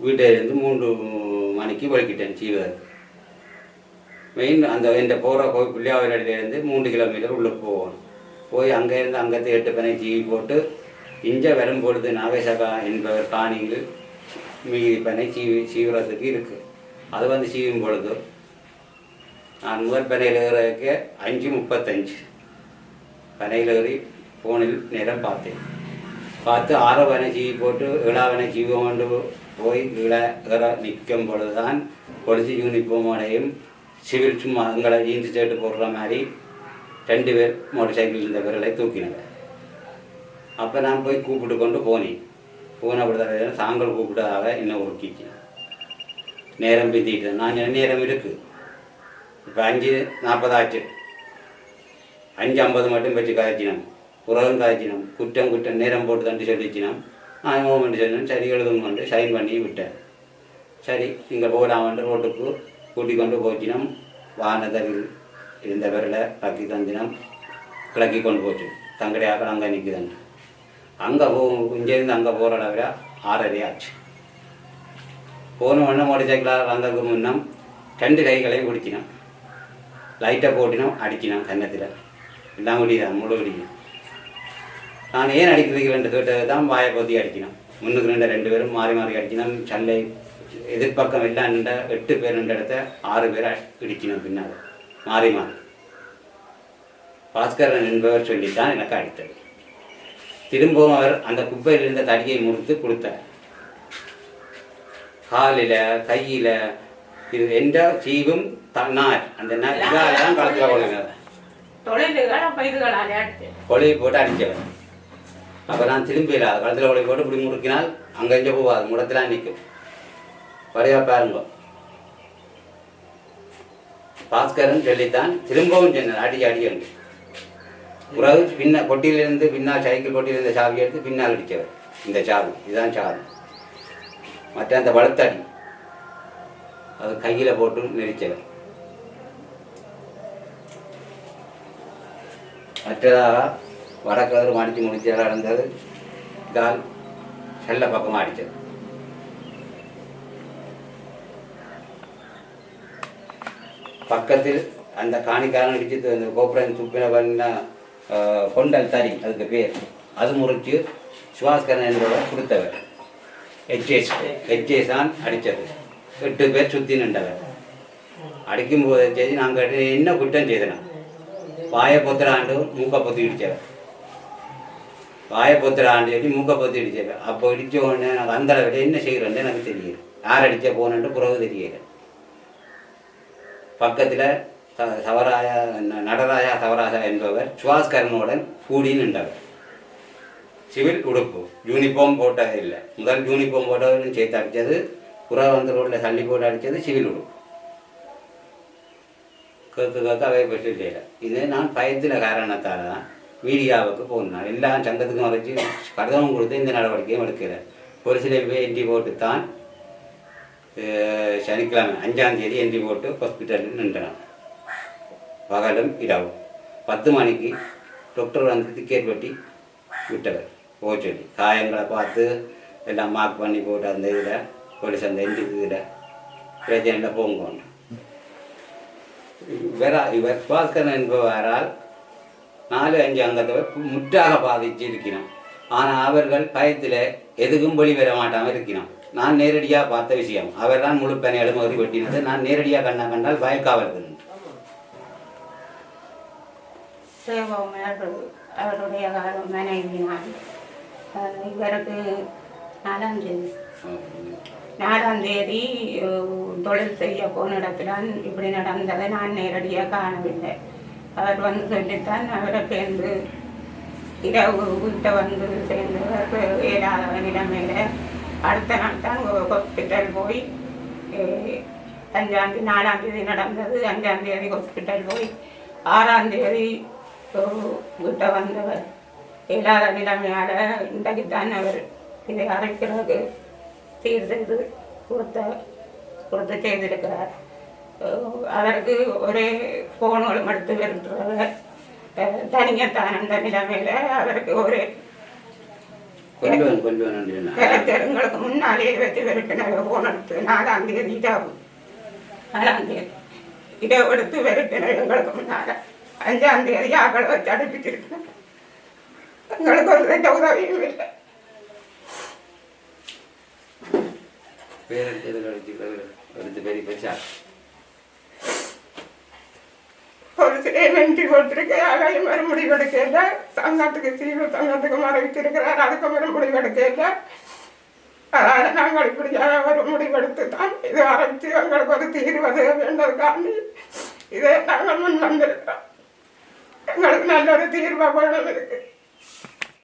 வீட்டிலேருந்து மூன்று மணிக்கு வலிக்கிட்டேன் சீவதற்கு மெயின் அந்த இந்த போகிற கோயில் பிள்ளையாவிலேருந்து மூன்று கிலோமீட்டர் உள்ளே போகணும். போய் அங்கேருந்து அங்கத்தை எட்டு பனை ஜீவி போட்டு இஞ்ச வரும்பொழுது நாகேசகா என்பவர் காணியில் மீதி பனை சீவி சீவிரத்துக்கு இருக்குது அது வந்து சீவும் பொழுது. நான் முதல் பனையில் ஏறதுக்கு அஞ்சு முப்பத்தஞ்சு. பனையில் ஏறி ஃபோனில் நேரம் பார்த்தேன். பார்த்து ஆற பனை சீவி போட்டு இளாவனை சீவம் கொண்டு போய் இள நிற்கும் பொழுது தான் பொலிசி யூனிஃபார்மோடையும் சிவில் சும்மா எங்களை ஈந்து ஷர்ட்டு போடுற மாதிரி ரெண்டு பேர் மோட்டர் சைக்கிள் இருந்த பேர்களை தூக்கினாங்க. அப்போ நான் போய் கூப்பிட்டு கொண்டு போனேன். போன அப்படி தாங்கள் கூப்பிட்டதாக என்ன உருக்கிச்சு. நேரம் பிந்திட்டு. நான் என்ன நேரம் இருக்கு? இப்போ அஞ்சு நாற்பதாச்சு அஞ்சு ஐம்பது மட்டும் வச்சு காய்ச்சினோம் உறவும் காய்ச்சினோம் குற்றம் குற்றம் நேரம் போட்டு தண்டு சொல்லிச்சினோம். மூமெண்ட் சொன்னேன் சரி எழுதுங்கொண்டு சைன் பண்ணி விட்டேன் சரி இங்கே போகலாமன்ற ரோட்டுக்கு கூட்டி கொண்டு போச்சினோம் வானதரில் இருந்தவரில் பக்கி தந்தினம். கிளக்கி கொண்டு போச்சு. தங்கடையாக அங்கே நிற்குதுன்னு அங்கே போ இங்கேருந்து அங்கே போகிற அளவில் ஆறரை ஆச்சு. போன உடனே மோட்டர் சைக்கிளாக வந்ததுக்கு முன்னம் ரெண்டு கைகளையும் பிடிச்சினோம் லைட்டை போட்டினோம் அடிச்சினோம் கன்னத்தில். எல்லாம் முடியுதான் முழு முடியும் நான் ஏன் அடிக்கிறதுக்கு ரெண்டு கேட்டது தான் வாயை பொத்தி அடிக்கணும். முன்னுக்கு ரெண்டு ரெண்டு பேரும் மாறி மாறி அடிக்கணும். சல்லை எதிர்ப்பக்கம் எல்லாம் நின்ற எட்டு பேர் நின்ற இடத்த ஆறு பேரை இடிக்கணும் பின்னால். மாறி மாறி. பாஸ்கரன் என்பவர் சொல்லித்தான் எனக்கு அடித்தது. திரும்பவும் அவர் அந்த குப்பையில் இருந்த தடியை முறித்து கொடுத்தார். காலில் கையில் இது எந்த சீவும் தன்னார். அந்த நார் இதால தான் களத்தில் கொள்ளுங்க போட்டு அடித்தவர். அப்போ நான் திரும்பிடா. களத்தில் கொலை போட்டு இப்படி முறுக்கினால் அங்கே இங்கே போகாது முடத்தில் நிற்கும் வரையா பாருங்க. பாஸ்கரன் சொல்லித்தான் திரும்பவும் சொன்னார் அடி அடி என்று. பிறகு பின்ன பொட்டியிலிருந்து பின்னால் சைக்கிள் பொட்டியிலிருந்த சாவி எடுத்து பின்னால் அடித்தவர். இந்த சாவி இதுதான் சாவி. மற்ற அந்த வளர்த்தடி அது கையில் போட்டு நெரிச்சவர் மற்றதாக வடக்கதிர் அடித்து முடிச்சதாக இருந்தது கால் செல்ல பக்கமாக அடித்தது பக்கத்தில் அந்த காணிக்காரன் அடிச்சு அந்த கோபுரம் துப்பின பண்ண கொண்டல் தறி அதுக்கு பேர். அது முறிச்சு சுபாஸ்கரன் என்பவர் கொடுத்தவர். ஹெச்ஏஸ் ஹெச்ஏஸ் தான் அடித்தது எட்டு பேர் சுற்றி நின்றவர். அடிக்கும்போது சரி நாங்கள் என்ன குற்றம் செய்தனா? வாயை பொத்துறாண்டு மூக்கை பொத்தி இடித்தவர் வாயை பொத்துறாண்டு சொல்லி மூக்கை பொத்தி இடித்தவர் அப்போ இடித்த உடனே எனக்கு அந்த விட என்ன செய்கிறேன்னு எனக்கு தெரியல. யார் அடித்த போனேன்ட்டு புறவு தெரியல. பக்கத்தில் ச- சவராய ந- நடராஜா சவராஜா என்பவர் சுவாஸ்கரனுடன் கூடி நின்றவர். சிவில் உடுப்பு. யூனிஃபார்ம் போட்டது இல்லை. முதல் யூனிஃபார்ம் போட்டவரும் சேர்த்து அடித்தது புறா வந்து ரோட்டில் தள்ளி போட்டு அடித்தது சிவில் உடுப்பு. கேட்க கேட்க அவை பெற்று செய்யலை. இது நான் பயத்தில் காரணத்தால் தான். மீடியாவுக்கு போகணும். எல்லா சங்கத்துக்கும் வரைச்சி கடிதமும் கொடுத்து இந்த நடவடிக்கையும் எடுக்கிறார் ஒரு சில பேர் என்ட்ரி போட்டு தான் சனிக்கிழமை அஞ்சாம் தேதி என்ட்ரி போட்டு ஹாஸ்பிட்டலில் நின்றனர். பகலும் இரவும் பத்து மணிக்கு டாக்டர் வந்து டிக்கெட் வெட்டி விட்டவர். போக சொல்லி. காயங்களை பார்த்து எல்லாம் மார்க் பண்ணி போட்டு அந்த இதில் போலீஸ் அந்த என்ட்ரி இதில் பிரச்சனையில் போங்க வேற இவர் பாஸ்கரன் என்பவரால் நாலு அஞ்சு அங்கத்தவர் முற்றாக பாதிச்சு இருக்கிறோம் ஆனால் அவர்கள் பயத்தில் எதுக்கும் வெளிவர மாட்டாமல் இருக்கிறோம். நான் நேரடியாக பார்த்த விஷயம் அவர் தான் முழு பனை எழுமதி வெட்டினது. நான் நேரடியாக கண்ணா கண்டால் பயக்காவல் சேவம் அவருடைய மனைவினால் அஹ் இவருக்கு நாலாம் தேதி. நாலாம் தேதி தொழில் செய்ய போன இடத்துல இப்படி நடந்ததை நான் நேரடியாக காணவில்லை. அவர் வந்து சொல்லித்தான் அவரை சேர்ந்து இரவு வீட்டை வந்து சேர்ந்து அவருக்கு அடுத்த நாள் தான் ஹாஸ்பிட்டல் போய் அஹ், அஞ்சாம் தேதி நாலாம் தேதி நடந்தது. அஞ்சாம் தேதி ஹாஸ்பிட்டல் போய் ஆறாம் தேதி வீட்டை வந்தவர். ஏழாத நிலைமையால் இன்றைக்கு தான் அவர் இதை அரைக்கிறதுக்கு சீர் செய்து கொடுத்த கொடுத்து செய்திருக்கிறார் அவருக்கு ஒரே ஃபோனுகளும் எடுத்து வருகிறவர் தனியத்தான் அந்த நிலைமையில் அவருக்கு ஒரு எங்களுக்கு முன்னாலே வச்சு வெறுக்கினவ போன் எடுத்து நாலாம் தேதி இரவு நாலாம் தேதி. இரவு எடுத்து வெறுக்கினவ எங்களுக்கு முன்னால அஞ்சாம் தேதி ஆக்களை வச்சு அனுப்பிச்சிருக்கேன் எங்களுக்கு ஒரு எந்த உதவியும் இல்லை. பேர் எடுத்து கழிச்சு எடுத்து பெரிய பேச்சா ஒரு வென்றி கொடுத்துருக்கேன் அதையும் மறு முடிவு இல்லை சங்கத்துக்கு சீவு சங்கத்துக்கு மறைவித்திருக்கிறார் அதுக்கு மறு முடிவு இல்லை அதனால நாங்கள் இப்படியான ஒரு முடிவெடுத்து தான் இது ஆரம்பித்து எங்களுக்கு ஒரு தீர்வது வேண்டதுக்காண்டி இதை நாங்கள் முன் வந்திருக்கிறோம். எங்களுக்கு நல்ல ஒரு தீர்வாக வேணும் இருக்கு.